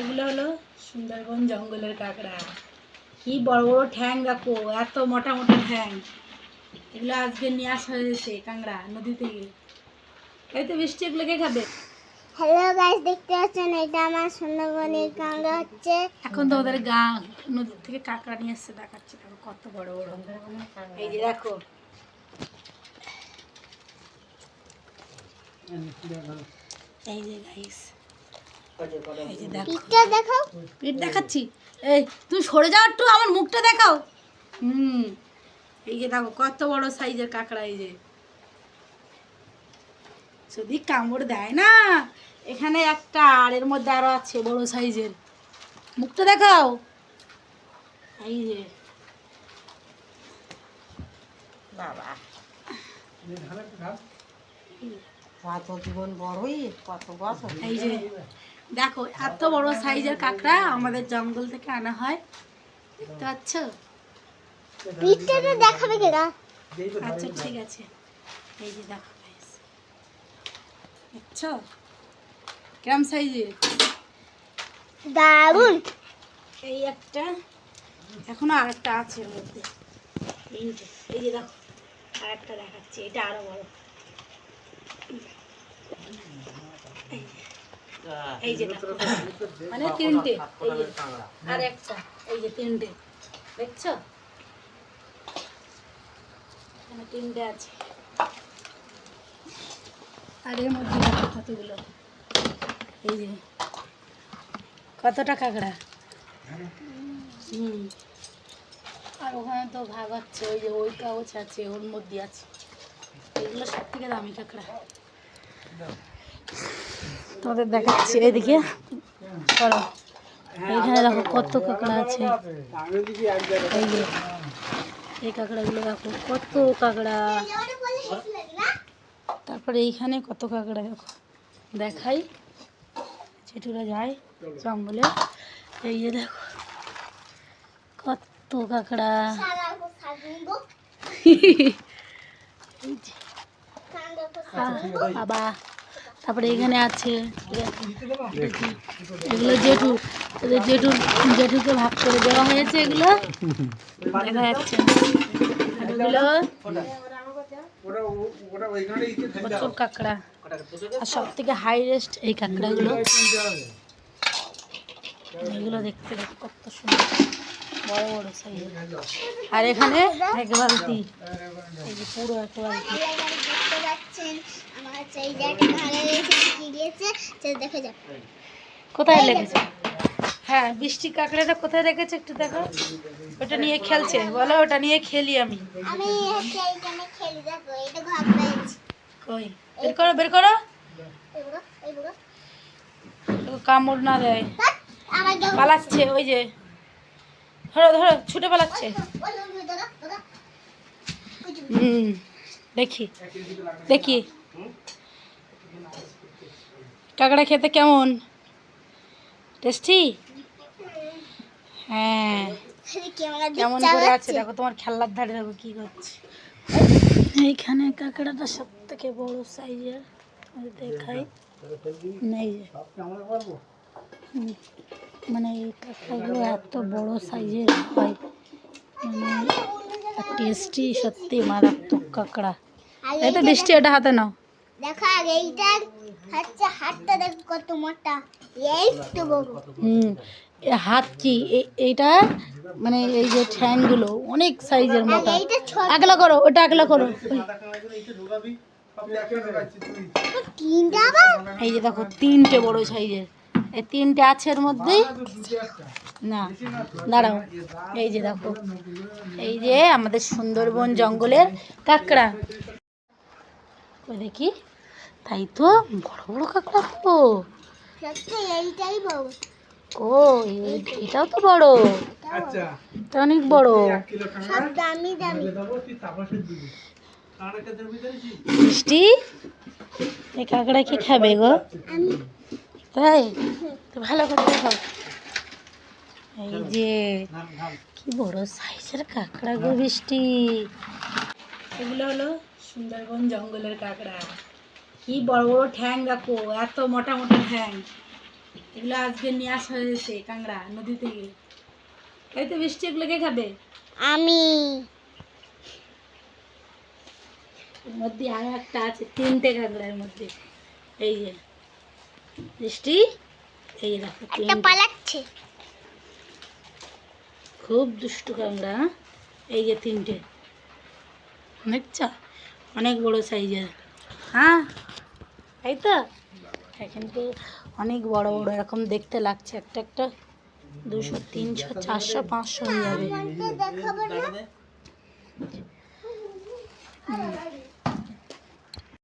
এগুলো হলো সুন্দরবন জঙ্গলের কাঁকড়া। কি বড় বড় ঠ্যাং দেখো এত মোটা মোটা ঠ্যাং। এগুলো আজকে নিয়ে আসা হয়েছে কাঁকড়া নদী থেকে এই তো বৃষ্টি এগুলো কে খাবে? হ্যালো গাইস দেখতে পাচ্ছেন এটা আমার সুন্দরবনের কাঁকড়া হচ্ছে। এখন তো ওদের গা নদী থেকে কাঁকড়া নিয়ে এসছে দেখাচ্ছে দেখো কত বড় বড়। এই যে দেখো। এই যে গাইস। এই যে দেখো পিঠটা দেখো পেট দেখাচ্ছি। এই তুমি সরে যাও একটু আমার মুখটা দেখাও। হুম। এই যে দেখো কত বড় সাইজের কাঁকড়া এই যে। যদি কামড় দেয় না এখানে একটা আর এর মধ্যে আরও আছে বড় সাইজের। মুখটা দেখাও। এই যে। বাবা। কত জীবন বড়ই কত বছর। এই যে। দেখো এত বড় সাইজের কাঁকড়া আমাদের জঙ্গল থেকে আনা হয়। দেখতে পাচ্ছ? পিঠটা দেখাবে আচ্ছা ঠিক আছে। এই যে দেখো। দেখছ? কিরম সাইজের? দারুণ এই একটা এখনও আর একটা আছে এর মধ্যে। এই যে এই যে দেখো আর একটা দেখাচ্ছি এটা আরও বড় এই যে। এই যে মানে তিনটে। এই আর একটা। এই যে তিনটে। দেখছ? তিনটে আছে। আর এর মধ্যে কতগুলো। এই যে কতটা কাঁকড়া? হুম। আর ওখানে তো ভাগ হচ্ছে ওই যে ওই কাগজ আছে ওর মধ্যে আছে। এগুলো সব থেকে দামি কাঁকড়া। তোমাদের দেখাচ্ছি, এদিকে। করো এইখানে দেখো কত কাঁকড়া আছে। এই যে, এই কাঁকড়াগুলো দেখো, কত কাঁকড়া। তারপরে এইখানে কত কাঁকড়া দেখো। দেখাই যেটুরা যায় জঙ্গলে। এই যে দেখো, কত কাঁকড়া। বাবা। তারপরে এখানে আছে এগুলো জেঠু জেঠু জেঠুকে ভাগ করে দেওয়া হয়েছে এগুলো। দেখা যাচ্ছে। কাঁকড়া। আর এই কাঁকড়াগুলো। এগুলো দেখতে কত সুন্দর। আর এখানে এক বালতি। পুরো এক বালতি। পাচ্ছেন আমার ভালো লেগেছে কি দিয়েছে সেটা দেখে কোথায় লেগেছে? হ্যাঁ বৃষ্টি কাঁকড়াটা কোথায় রেখেছে একটু দেখো? ওটা নিয়ে খেলছে বলো ওটা নিয়ে খেলি আমি। আমি এইখানে খেলি দেখো এটা ঘর পেয়েছি কই? বের করো বের করো। কামড় না দেয়। পালাচ্ছে ওই যে। ধরো ধরো ছুটে পালাচ্ছে। হুম। দেখি দেখি। কাঁকড়া খেতে কেমন? টেস্টি? হ্যাঁ। কেমন করে আছে? দেখো, তোমার খেলনার ধারে দেখো কি করছে। এইখানে কাঁকড়াটা সব থেকে বড় সাইজের। দেখাই। নেই মানে এই কাঁকড়াগুলো এত বড় সাইজের হয়। মানে টেস্টি, সত্যি মারাত্মক কাঁকড়া। এই তো বৃষ্টি এটা হাতে নাও। দেখো আর এইটার হচ্ছে হাতটা দেখো কত মোটা। এই তো বড় হুম হাত কি? এইটা মানে এই যে ঠ্যাংগুলো অনেক সাইজের মোটা। আগলা করো ওটা আগলা করো। এই যে দেখো তিনটে বড় সাইজের। এই তিনটে আছে এর মধ্যেই না দাঁড়াও। এই যে দেখো এই যে আমাদের সুন্দরবন জঙ্গলের কাঁকড়া। ওই দেখি তাই তো বড় বড় কাঁকড়া তো এইটাই বড়। ও এটাও তো বড়। এটা অনেক বড়। দামি দামি। মিষ্টি? এই কাঁকড়া কি খাবে গো? তাই তো ভালো করে দেখো এই যে কি বড় সাইজের কাঁকড়া গো বৃষ্টি এগুলো হলো সুন্দরবন জঙ্গলের কাঁকড়া। কি বড় বড় ঠ্যাং দেখো এত মোটা মোটা ঠ্যাং। এগুলো আজকে নিয়ে আসা হয়েছে কাংড়া নদী থেকে এই তো বৃষ্টি এগুলো কে খাবে? আমি। এর মধ্যে আর একটা আছে তিনটে কাঁকড়ার মধ্যে। এই যে বৃষ্টি এই দেখো পালাচ্ছে। খুব দুষ্টু কাঁকড়া? এই যে তিনটে। দেখছ? অনেক বড় সাইজের। হ্যাঁ? তাই তো। এখন তো অনেক বড় বড় এরকম দেখতে লাগছে। একটা একটা দুশো তিনশো চারশো পাঁচশো হয়ে যাবে।